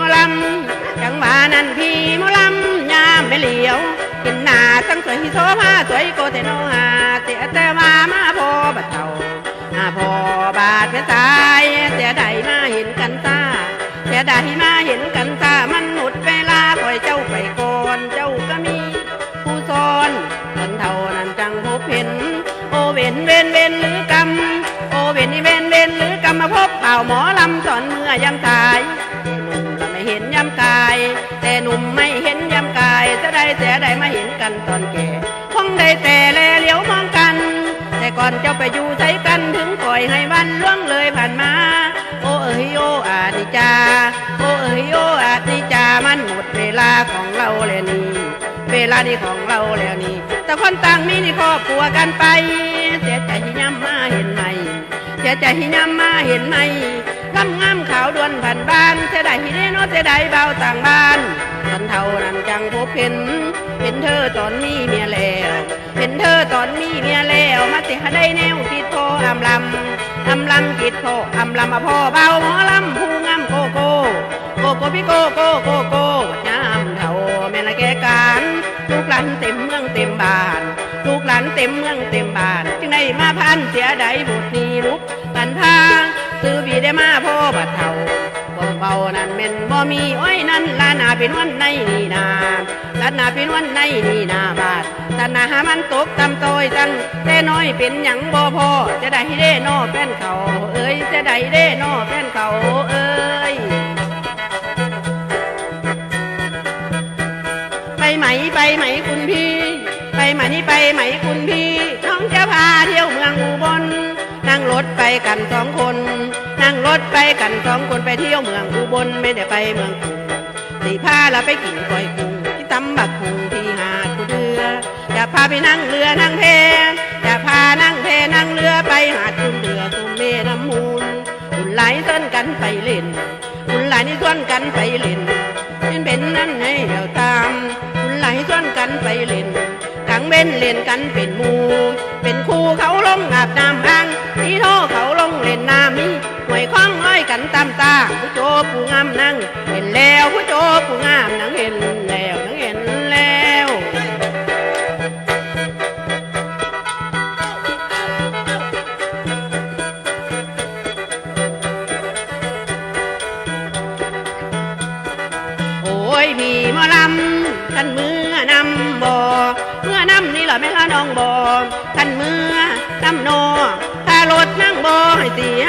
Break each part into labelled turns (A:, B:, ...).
A: มอลำจังวานันพี่มอลำยามไปเหลียวกินหนาตั้งสวยที่โซผ้าสวยโกเทโนอาเตะยแต่วามาพอบัดเท่าอาพอบาดเป็นตายเสียใดมาเห็นกันตาเสียใดมาเห็นกันตามันหมดเวลาคอยเจ้าไปก่อนเจ้าก็มีผู้ซอนคนเท่านั้นจังพบเห็น โอเวนเวนเวนหรือกรรมโอเวนเวนเวนหรือกรรมมาพบเป่าหมอลำสอนเมื่อยำมตาย เห็นยำกาย แต่หนุ่มไม่เห็นยำกายจะได้เสียได้มาเห็นกันตอนแก่คงได้แต่แลเลี้ยวมองกัน แต่ก่อนเจ้าไปอยู่ใช้กันถึงปล่อยให้วันล่วงเลยผ่านมา โอเอ๋ยโออาดิจา โอเอ๋ยโออาดิจามันหมดเวลาของเราแล้วนี่เวลานี้ของเราแล้วนี่แต่คนต่างมีนี่ครอบครัวกันไป เสียใจที่ย้ำมาเห็นไหมเสียใจที่ย้ำมาเห็นไหม ลำงามขาวดวนผ่านบ้านเสียดายที่ได้โนเสียดายเบาต่างบ้านตอนเท่านั้นจังพบเห็นเห็นเธอตอนมีเมียแล้วเห็นเธอตอนมีเมียแล้วมาเสียได้แนวคิดโทอำลำอำลำคิดโทอำลำมาพ่อเบาหมอลำผู้งามโกโก้โกโก้พี่โกโก้โกโก้ยามเท่าแม่ละแกการลูกหลานเต็มเมืองเต็มบ้านลูกหลานเต็มเมืองเต็มบ้านจึงได้มาพันเสียใดบุตรนี้ลุกกันพา ซื้อบีได้มาพ่อบัดเท่าบ่เบานั่นเม่นบ่มีอ้อยนั่นลานาเป็นวันในนี่นาลานาเป็นวันในนี่นาบาดตานาหามันตกตำโตยตั้งแต่น้อยเป็นหยังบ่พอจะได้เด้นอแฟนเขา เอ้ยจะได้เด้นอแฟนเขาเอ้ยไปไหมไปไหมคุณพี่ ไปไหมนี่ไปไหมคุณพี่น้องจะพาเที่ยวเมืองอุบลนั่งรถไปกันสอง ไปเที่ยวเมืองอุบลไม่ได้ไปเมืองกรุงสีพาเราไปกินก้อยกุ้งที่ตำบักกุ้งที่หาดกูเรือจะพาไปนั่งเรือนั่งแพจะพานั่งแพนั่งเรือไปหาดคุณเรือคุณเมน้ำมูลคุณไหลต้นกันไปเล่นคุณไหลนี่ส่วนกันไปเล่นเป็นเป็นนั่นให้เดียวตามคุณไหลส่วนกันไปเล่นกลางเว้นเล่นกันเป็นมูเป็นคู่เขาลงอาบน้ำอ่างที่โทเขาลงเล่นน้ำมี หวยคล้องร้อยกันตามตาผู้โจผู้งามนั่งเห็นแล้วผู้โจผู้งามนั่งเห็นแล้วนั่งเห็นแล้วโอ้ยพี่หมอลำกันมือนำบ่เมื่อนำนี่เหรอแม่ละน้องบ่กันมือนำโนถ้ารถนั่งบ่ให้เสีย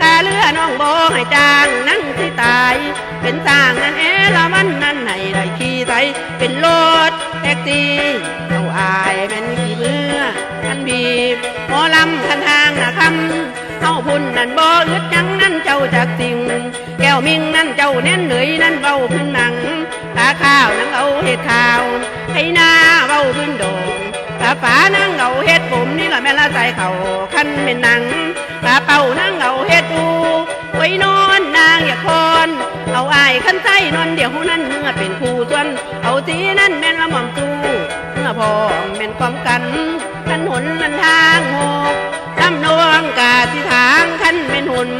A: ถ้าเรือน้องโบให้จางนั่งที่ตาย เป็นสร้างนั่นเอละมันนั่นให้ได้ขี่ใสเป็นรถแท็กซี่เอาอายแม่นขี่เมื่อกันบีบหมอลำคันทางนะคำเฮาพุ่นนั่นบ่อึดยังนั่นเจ้าจากสิ่ง แก้วมิงนั่นเจ้าเน้นเหนื่อยนั่นเบาพื้นหนังตาข้าวนั่งเอาเห็ดข้าวให้หน้าเบาพื้นโดงตาฝานั่งเอาเห็ดผมนี่ละแม่ละใส่เขาคันเป็นหนัง ตาเป่านั่งเอาเห็ดปูไว้นอนนางอย่าคอน เอาอายขันใจนอนเดี๋ยวนั่นเมื่อเป็นคู่ส่วนเอาสีนั่นแม่นละหม่อมตู้เมื่อพองแม่นความกันขันหนลันทางหกลำนวงกาสิทางขันเป็นหุ่น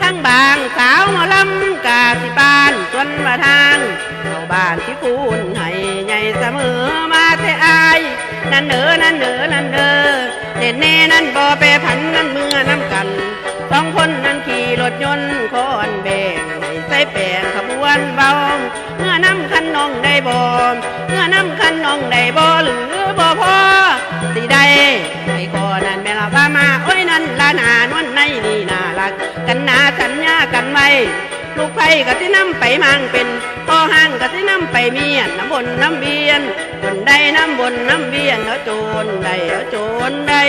A: ทั้งบางสาวหมาลำกาสิบานจนมาทางเข้าบ้านที่คูณให้ใหญ่เสมอมาแต่อาย นั่นเด้อนั่นเด้อนั่นเด้อเด่นแน่นั่นบ่แปรผันนั่นเมื่อน้ำกันสองคนนั่นขี่รถยนต์คอนแบ่งให้ใส่แปลงขบวนเบาเมื่อน้ำคันน้องได้บ่เมื่อน้ำคันน้องได้บ่หรือบ่พอสิได้ไปก่อนั่นแม่ละว่ามาโอ้ยนั่นละนานวันในนี่น่ารัก กันนาสัญญากันไว้ลูกไผ่ก็ที่นำไปมังเป็น ที่น้ำไปเมียนน้ำบนน้ำเบียนบนได้น้ำบนน้ำเบียนเอาโจรได้เอาโจรได้